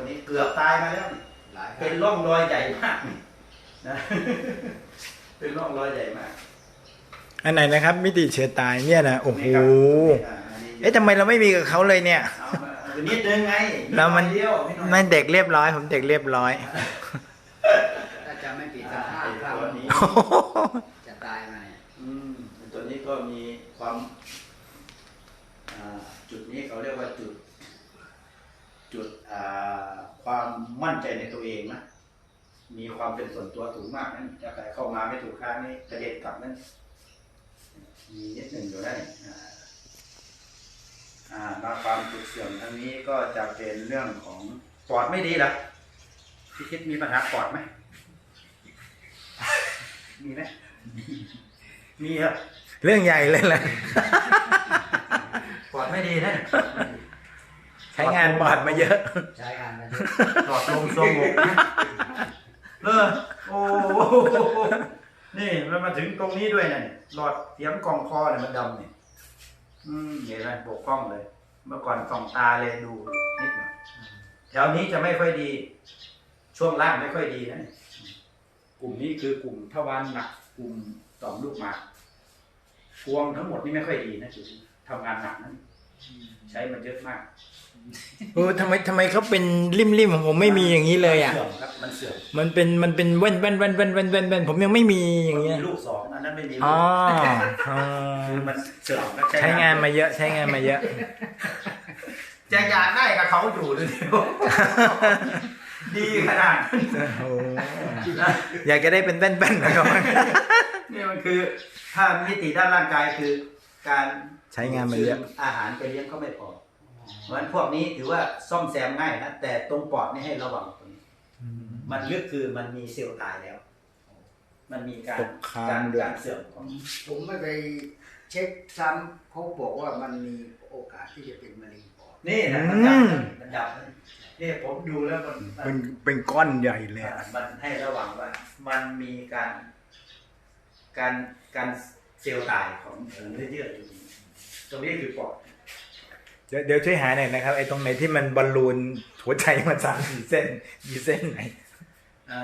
คนนี้เกือบตายมาแล้วนี่หลายครั้เป็นงร่องรอยใหญ่มากนี่นะเป็นร่องรอยใหญ่มาก อันไหนนะครับ มิติเชื้อตายเนี่ยนะโอ้โหนี่ครับอ่าอันนี้เอ๊ะทำไมเราไม่มีกับเขาเลยเนี่ยเอามาเอานิดนึงไงเรามันดเดียวนิดหน่อยนั่นเด็กเรียบร้อย ผมเด็กเรียบร้อยถ้าจะไม่ผิดสอ่าภาพไอ้ครั้งตัวนี้จะตายมาเนี่ยอืมตัวนี้ก็มีความอ่าจุดนี้เขาเรียกว่าจุด จุดอ่าควา มมั่นใจในตัวเองนะมีความเป็นส่วนตัวสูงมากนั้นจะใครเข้ามาไม่ถูกทางนี่กระเด็นกลับนั้นมีนิดหนึ่งอยู่ได้อ่าอ่ามาความจุดเสื่อมทางนี้ก็จะเป็นเรื่องของปอดไม่ดีเหรอพี่คิดมีปัญหาปอดไหมมีไหมมีครับเรื่องใหญ่เลยแหละปอดไม่ดีนะใช้งานบอดมาเยอะ ใช้งานมาเยอะหลอดลมทรงอกนะเออโอ้โหนี่มันมาถึงตรงนี้ด้วยนะเนี่ยหลอดเสียมกล่องคอเนี่ยมันดำเนี่ยอืมเห็นไหมบกพร่องเลย เมื่อก่อนส่องตาเลยดูนิดหน่อยแถวนี้จะไม่ค่อยดี ช่วงล่างไม่ค่อยดีนะเนี่ยกลุ่มนี้คือกลุ่มทวารหนัก กลุ่มต่อมลูกหมากพวงทั้งหมดนี่ไม่ค่อยดีนะจุดนี้ทำงานหนักนั้น ใช้มันเยอะมากเออทำไมทำไมเขาเป็นริมๆของผมไม่มีอย่างนี้เลยอะเสื่อมครับมันเสื่อมมันเป็นมันเป็นแว่นแว่นแว่นแว่นแว่นแว่นแว่นผมยังไม่มีอย่างเงี้ยมีลูกสองอันนั้นไม่มีลูอ๋อกอ๋อคือมันเสื่อมและใช้งานมาเยอะใช้งานมาเยอะ จะอยากได้กับเขาอยู่ดูดิดีขนาดนั้นโอ้อยากจะได้เป็นแว่นแว่นๆนะครับ นี่มันคือ ถ้ามิติด้านร่างกายคือ การใช้งานมาเยอะอาหารไปเลี้ยงก็ไม่พอเพราะฉะนั้นพวกนี้ถือว่าซ่อมแซมง่ายนะแต่ตรงปอดนี่ให้ระวังตรงนี้มันลึกคือมันมีเซลล์ตายแล้ว มันมีการตกค้างการด้วยการเสื่อมของผมไม่ไปเช็คซ้ำเขาบอกว่ามันมีโอกาสที่จะเป็นมะเร็งปอดนี่นะมันดับนะมันดับนะนี่ผมดูแล้วมันมันเป็นเป็นก้อนใหญ่เลยอะมันให้ระวังว่า มันมีการการการ เซลล์ตายของเนื้อเยื่ออยู่นี่ตรงนี้คือปอดเดี๋ยวเดี๋ยวช่วยหาหน่อยนะครับไอ้ตรงไหนที่มันบอลลูนหัวใจมาสามสี่เส้นมีเส้นไหนอ่า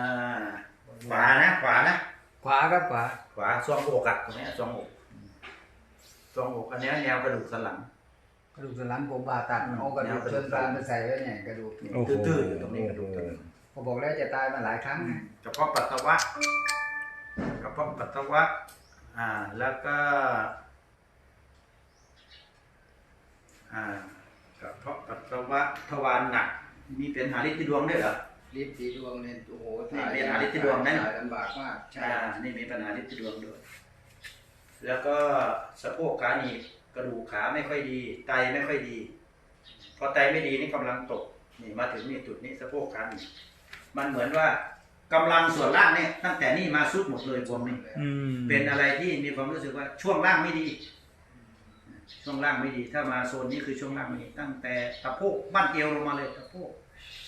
ขวานะขวานะขวาครับขวาขวาซองอกอะตรงเนี้ยซองอกซองอกอันเนี้ยแนวกระดูกสันหลังกระดูกสันหลังผมผ่าตัดอืมเอากระดูกแนวกระดูส่กวนกลางมาใส่ไว้เนี่ยกระดูกเนี่ยโอ้โหตื้อๆอยู่ตรงนี้กระดูกตรงนี้ผมบอกแล้วจะตายมาหลายครั้งนะกระเพาะปัสสาวะกระเพาะปัสสาวะ อ่า แล้วก็ อ่ากระเพาะปัสสาวะทวารหนัก มีเป็นหาลิตที่ดวงด้วยเหรอลิฟต์สีดวงเนี่ยโอ้โหนี่เป็นอาทิตย์ที่ดวงนั่นถ่ายลำบากมากใช่อ่า นี่มีปัญหาลิตที่ดวงด้วย แล้วก็สะโพกขาหนีบกระดูกขาไม่ค่อยดี ไตไม่ค่อยดี พอไตไม่ดีนี่กำลังตก นี่มาถึงนี่จุดนี้สะโพกขาหนีบมันเหมือนว่า กำลังส่วนล่างเนี่ยตั้งแต่นี่มาสุดหมดเลยบวมนี่อืมเป็นอะไรที่มีความรู้สึกว่าช่วงล่างไม่ดี ช่วงล่างไม่ดี ถ้ามาโซนนี้คือช่วงล่างไม่ดี ตั้งแต่สะโพกบ้านเอวลงมาเลยสะโพก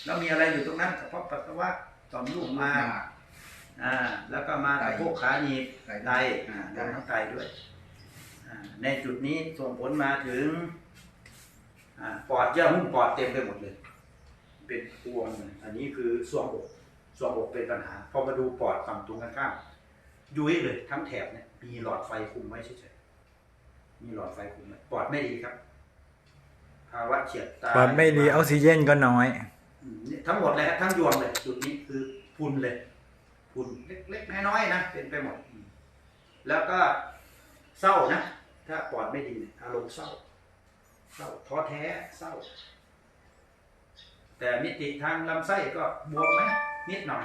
แล้วมีอะไรอยู่ตรงนั้นกระเพาะปัสสาวะต่อมลูกหมากอ่า แล้วก็มาสะโพกขาหนีบไตไตอ่ารวมทั้งไตด้วยอ่าในจุดนี้ส่งผลมาถึงอ่าปอดเยื่อหุ้มปอดเต็มไปหมดเลย เป็นพวงเลยอันนี้คือสวงอก สวงอกเป็นปัญหา พอมาดูปอดฝั่งตรงกันข้ามยุ้ยเลยทั้งแถบเนี่ยมีหลอดไฟคุมไว้เฉยๆมีหลอดไฟคุมไว้ปอดไม่ดีครับ ภาวะเฉียดตายปอดไม่ดีออกซิเจนก็น้อยอืมนี่ทั้งหมดเลยฮะทั้งยวงเลยจุดนี้คือพุนเลยพุนเล็กๆน้อยๆนะเป็นไปหมดอืมแล้วก็เศร้านะถ้าปอดไม่ดีเนี่ยอารมณ์เศร้า เศร้าท้อแท้เศร้า แต่มิติทางลำไส้ก็บวมไหม นิดหน่อย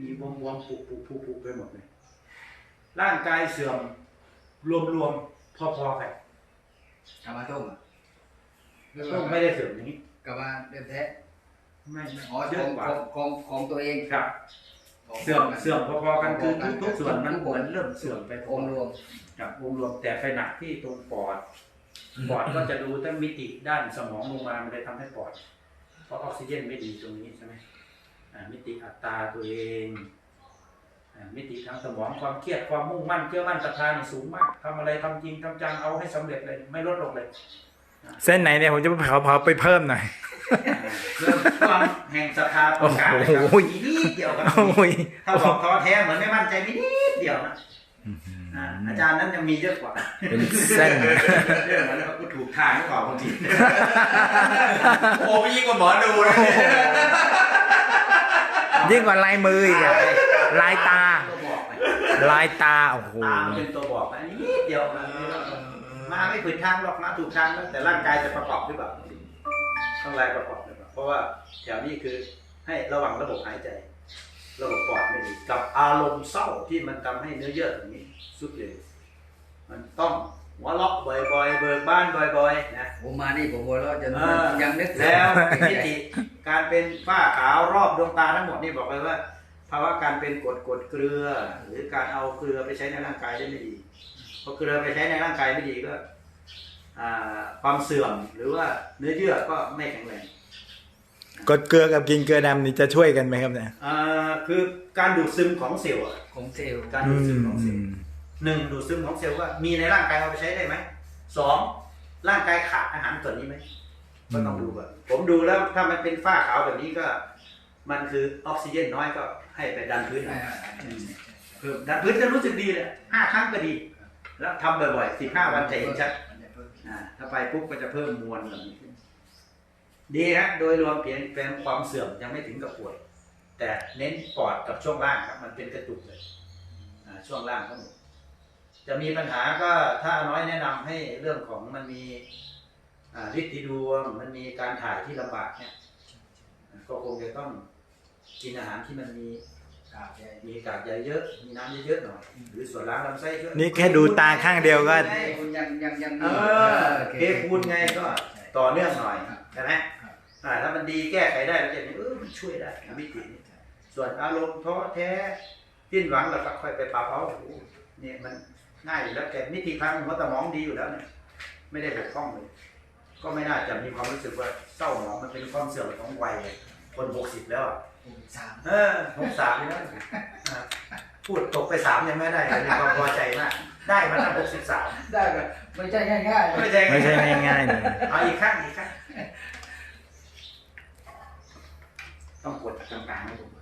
มีบวมบวมๆปุปุปุปุไปหมดเลย ร่างกายเสื่อมรวมๆพอๆกันกามาต้มอะต้องไม่ได้เสื่อมอย่างนี้กามาเดิมแท้ไม่ไม่อ๋อเยขอะองกว่าของของของตัวเองครับของเสื่อมเสื่อมพอๆกันคือพอๆทุกๆส่วนมันเหมือนเริ่มเสื่อมไปพองค์รวมกับองค์รวมแต่ไปหนักที่ตรงปอดปอดก็จะดูทั้งมิติด้านสมองลงมามันเลยทำให้ปอดเพราะออกซิเจนไม่ดีตรงนี้ใช่ไหมอ่า มิติอัตราตัวเองอ่ามิติทางสมองความเครียดความมุ่งมั่นเชื่อมั่นศรัทธานี่สูงมากทำอะไรทำจริงทำจังเอาให้สำเร็จเลย ไม่ลดลงเลย เส้นไหนเนี่ยผมจะเผาเผาไปเพิ่มหน่อยอ่าเพื่อพลังแห่งศรัทธาประกาศนะครับโอ้ยมีนิดเดียวครับโอ้ยถ้าบอกท้อแท้เหมือนไม่มั่นใจมีนิดเดียวนะอ่าอาจารย์นั้นยังมีเยอะกว่าเป็นเส้นเรื่องนั้นก็ถูกทางหรือเปล่าบางทีโอ้ไม่ยิ่งกว่าหมอดูเล ยยิ่งกว่าลายมืออีกอะลายตาตัวบอกไปลายตาโอ้โหตามันเป็นตัวบอกอันนี้นิดเดียวมันมาไม่ผิดทางหรอกมาถูกทางแล้วแต่ร่างกายจะประกอบหรือเปล่าต้องรายประกอบหรือเปล่าเพราะว่าแถวนี้คือให้ระวังระบบหายใจ ระบบปอดไม่ดีกับอารมณ์เศร้าที่มันทำให้เนื้อเยื่อตรงนี้สุดเร็วมันต้องหัวเราะบ่อยๆ เบิกบ้านบ่อยๆ นะผมมานี่ผมหัวเราะจนเออยังนึกแล้วมิติ การเป็นฝ้าขาวรอบดวงตาทั้งหมดนี่บอกเลยว่าภาวะการเป็นกรดกรดเกลือ หรือการเอาเกลือไปใช้ในร่างกายได้ไม่ดีพอเกลือไปใช้ในร่างกายไม่ดีก็อ่าความเสื่อมหรือว่าเนื้อเยื่อก็ไม่แข็งแรงกดเกลือกับกินเกลือดำนี่จะช่วยกันไหมครับเนี่ยอ่าคือการดูดซึมของเซลล์อะของเซลล์การอืดูดซึมมของเซลล์หนึ่งดูดซึมของเซลล์ว่ามีในร่างกายเอาไปใช้ได้ไหมสองร่างกายขาดอาหารส่วนนี้ไหม ก็ต้องดูก่อนผมดูแล้วถ้ามันเป็นฝ้าขาวแบบนี้ก็ มันคือออกซิเจนน้อยก็ให้ไปดันพื้นหน่อยเพิ่มดันพื้นจะรู้สึกดีเลยห้าครั้งก็ดี แล้วทำบ่อยๆสิบห้าวันจะเห็นชัดอ่าถ้าไปปุ๊บก็จะเพิ่มมวลแบบนี้ขึ้นดีฮะโดยรวมเปลี่ยนแปลงความเสื่อมยังไม่ถึงกับป่วย แต่เน้นปอดกับช่วงล่างครับ มันเป็นกระจุกเลยอ่าช่วงล่างทั้งหมดจะมีปัญหาก็ถ้าน้อยแนะนำให้เรื่องของมันมีอ่า ฤทธิ์ดวงมันมีการถ่ายที่ลำบากเนี่ยก็คงจะต้องกินอาหารที่มันมีกราบใหญ่มีกากใยเยอะ มีน้ำเยอะๆหน่อย หรือส่วนล้างลำไส้เยอะนี่แค่ดูตาข้างเดียวก็คุณยังยังยังเออเคคูณไงก็ต่อเนื่องหน่อยใช่ไหมอ่าถ้ามันดีแก้ไขได้แล้วจะนี่เออมันช่วยได้มิตินี้ส่วนอารมณ์ท้อแท้สิ้นหวังเราก็ค่อยไปปรับเอาโอ้โหเนี่ยมันง่ายอยู่แล้วแกมิติครั้งหัวสมองดีอยู่แล้วเนี่ยไม่ได้บกพร่องเลย ก็ไม่น่าจะมีความรู้สึกว่าเศร้าหมองมันเป็นความเสื่อมของวัยคนหกสิบแล้วอะสามเออหกสามแล้วอะพูดตกไปสามยังไม่ได้เลยมีความพอใจมากได้มาตั้งหกสิบสามได้แบบไม่ใช่ง่ายๆไม่ใช่ไม่ใช่ง่ายๆเลยเอาอีกข้างอีกข้างต้องกดกลางๆให้ผม